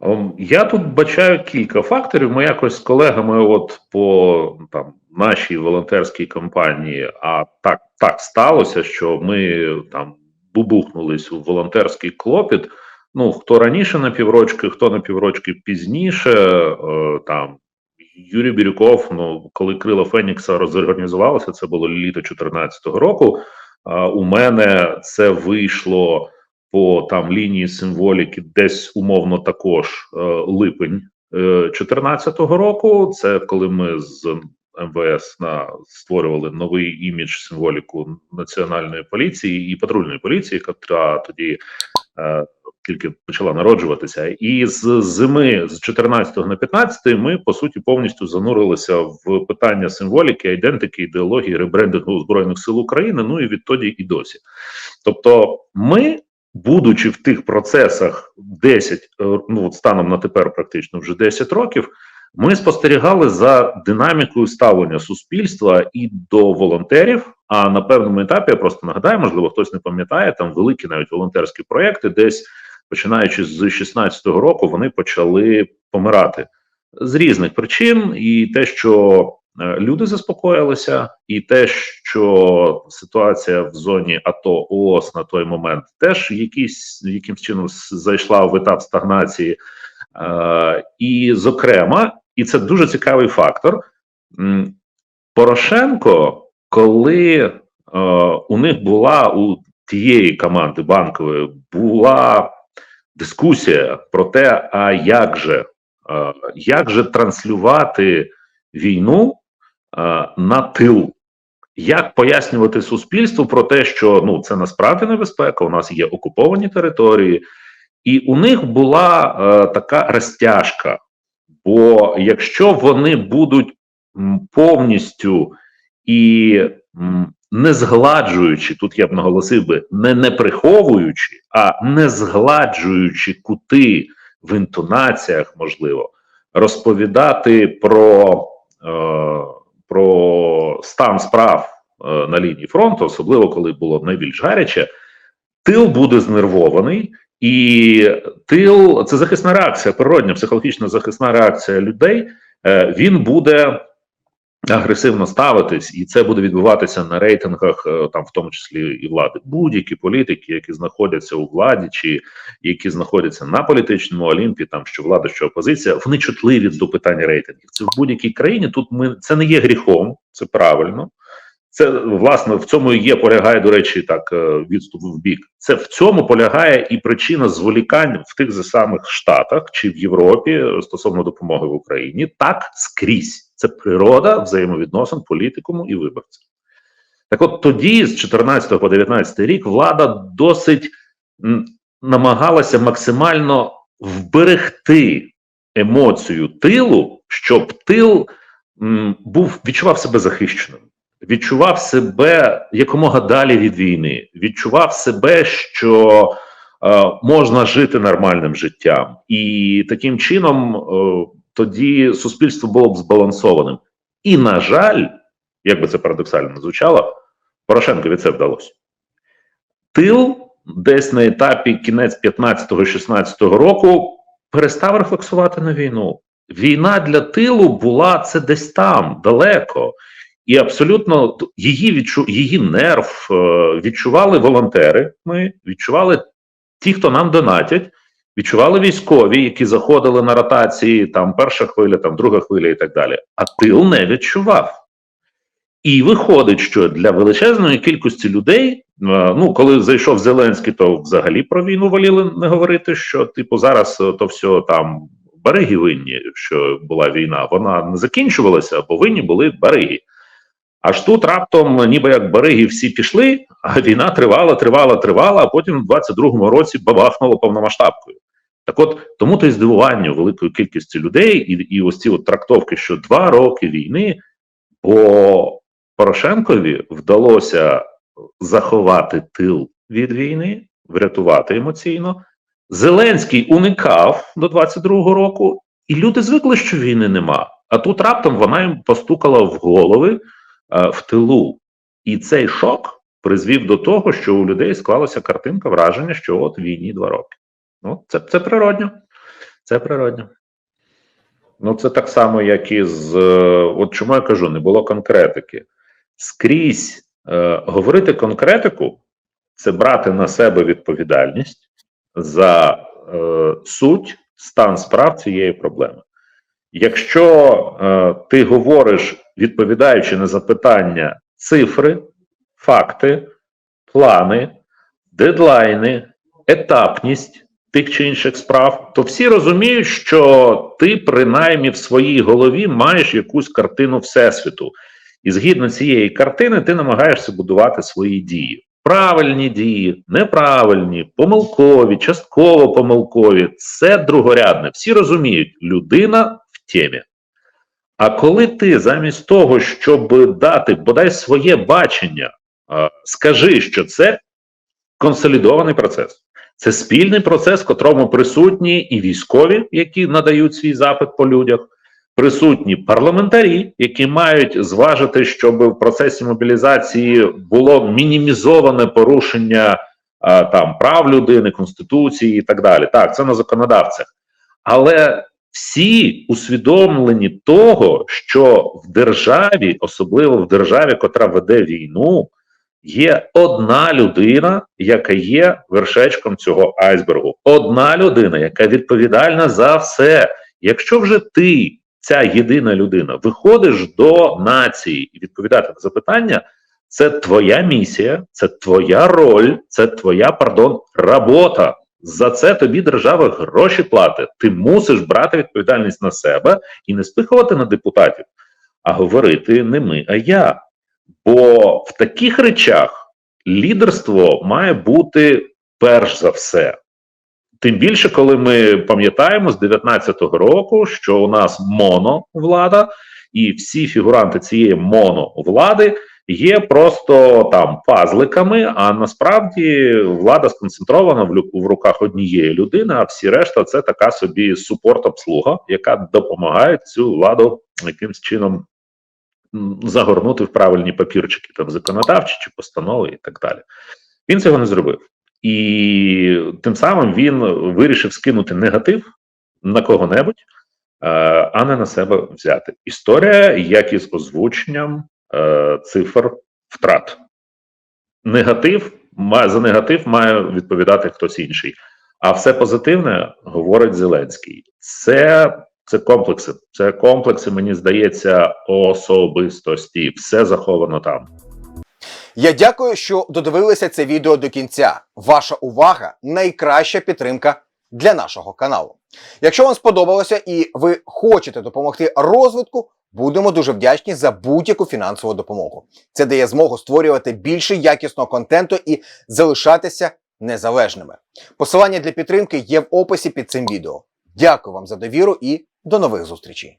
Ем, Я тут бачаю кілька факторів. Ми якось з колегами, от по там нашій волонтерській кампанії, а так так сталося, що ми там бубухнулись у волонтерський клопіт. Ну хто раніше на піврочки, хто на піврочки пізніше. Е, там Юрій Бірюков, ну коли крила Фенікса розорганізувалося, це було літо 2014 року. А у мене це вийшло по там лінії символіки, десь умовно також е, липень 2014 року. Це коли ми з МВС на створювали новий імідж символіку національної поліції і патрульної поліції, яка тоді е, тільки почала народжуватися, і з зими з 14 на 15 ми по суті повністю занурилися в питання символіки, айдентики, ідеології, ребрендингу збройних сил України. Ну і відтоді і досі. Тобто, ми, будучи в тих процесах 10, е, ну от станом на тепер, практично вже 10 років. Ми спостерігали за динамікою ставлення суспільства і до волонтерів. А на певному етапі я просто нагадаю, можливо, хтось не пам'ятає там великі навіть волонтерські проекти, десь починаючи з 16-го року, вони почали помирати з різних причин, і те, що люди заспокоїлися, і те, що ситуація в зоні АТО ООС на той момент теж якийсь якимсь чином зайшла в етап стагнації. Е, і, зокрема, і це дуже цікавий фактор. Порошенко, коли е, у них була у тієї команди банкової була дискусія про те, а як же, е, як же транслювати війну е, на тил. Як пояснювати суспільству про те, що ну це насправді небезпека, у нас є окуповані території, і у них була е, така розтяжка. Бо якщо вони будуть повністю і не згладжуючи, тут я б наголосив би, не не приховуючи, а не згладжуючи кути в інтонаціях, можливо, розповідати про, е, про стан справ е, на лінії фронту, особливо коли було найбільш гаряче, тил буде знервований. І тил це захисна реакція, природня психологічна захисна реакція людей. Е, він буде агресивно ставитись, і це буде відбуватися на рейтингах, е, там в тому числі і влади. Будь-які політики, які знаходяться у владі, чи які знаходяться на політичному олімпі, там що влада, що опозиція, вони чутливі до питання рейтингів. Це в будь-якій країні. Тут ми це не є гріхом, це правильно. Це власне в цьому є полягає, до речі, так е, відступ в бік. Це в цьому полягає і причина зволікань в тих же самих штатах чи в Європі стосовно допомоги в Україні. Так скрізь це природа взаємовідносин політикуму і виборців. Так, от тоді, з 14 по 19 рік, влада досить намагалася максимально вберегти емоцію тилу, щоб тил був відчував себе захищеним відчував себе якомога далі від війни, відчував себе, що е, можна жити нормальним життям, і таким чином е, тоді суспільство було б збалансованим. І, на жаль, як би це парадоксально звучало, Порошенкові це вдалося. Тил десь на етапі кінець 15-16 року перестав рефлексувати на війну. Війна для тилу була це десь там далеко. І абсолютно її відчу, її нерв е, відчували волонтери. Ми відчували ті, хто нам донатять, відчували військові, які заходили на ротації, там перша хвиля, там друга хвиля і так далі. А тил не відчував. І виходить, що для величезної кількості людей, е, ну коли зайшов Зеленський, то взагалі про війну воліли не говорити, що типу зараз то все там береги винні, що була війна, вона не закінчувалася, бо винні були береги. Аж тут раптом, ніби як бариги всі пішли, а війна тривала, тривала, тривала, а потім в 22-му році бабахнуло повномасштабкою. Так от тому то й здивування великої кількості людей, і і ось ці от трактовки, що два роки війни, бо Порошенкові вдалося заховати тил від війни, врятувати емоційно. Зеленський уникав до 22-го року, і люди звикли, що війни нема. А тут раптом вона їм постукала в голови. Е, в тилу. І цей шок призвів до того, що у людей склалася картинка враження, що от війні два роки. Ну, Це це природньо. Це природньо. Ну, це так само, як і з. е, От чому я кажу, не було конкретики. Скрізь е, говорити конкретику це брати на себе відповідальність за е, суть, стан справ цієї проблеми. Якщо е, ти говориш, відповідаючи на запитання, цифри, факти, плани, дедлайни, етапність тих чи інших справ, то всі розуміють, що ти принаймні в своїй голові маєш якусь картину всесвіту, і згідно цієї картини ти намагаєшся будувати свої дії. Правильні дії, неправильні, помилкові, частково помилкові це другорядне. Всі розуміють, людина в темі. А коли ти замість того, щоб дати бодай своє бачення, скажи, що це консолідований процес. Це спільний процес, в котрому присутні і військові, які надають свій запит по людях, присутні парламентарі, які мають зважити, щоб в процесі мобілізації було мінімізоване порушення а, там прав людини, конституції і так далі. Так, це на законодавцях. Але всі усвідомлені того, що в державі, особливо в державі, котра веде війну, є одна людина, яка є вершечком цього айсбергу. Одна людина, яка відповідальна за все. Якщо вже ти, ця єдина людина, виходиш до нації і відповідати на запитання, це твоя місія, це твоя роль, це твоя пардон, робота. За це тобі держава гроші платить. Ти мусиш брати відповідальність на себе і не спихувати на депутатів, а говорити не ми, а я. Бо в таких речах лідерство має бути перш за все. Тим більше, коли ми пам'ятаємо з 19-го року, що у нас моновлада, і всі фігуранти цієї моновлади є просто там пазликами, а насправді влада сконцентрована в, руках однієї людини, а всі решта це така собі супорт-обслуга, яка допомагає цю владу якимсь чином загорнути в правильні папірчики, там законодавчі чи постанови і так далі. Він цього не зробив. І тим самим він вирішив скинути негатив на кого-небудь, е, а не на себе взяти. Історія, як із озвученням е, цифр втрат. Негатив за негатив має відповідати хтось інший. А все позитивне говорить Зеленський. Це, це комплекси. Це комплекси, мені здається, особистості. Все заховано там. Я дякую, що додивилися це відео до кінця. Ваша увага найкраща підтримка для нашого каналу. Якщо вам сподобалося і ви хочете допомогти розвитку, будемо дуже вдячні за будь-яку фінансову допомогу. Це дає змогу створювати більше якісного контенту і залишатися незалежними. Посилання для підтримки є в описі під цим відео. Дякую вам за довіру і до нових зустрічей.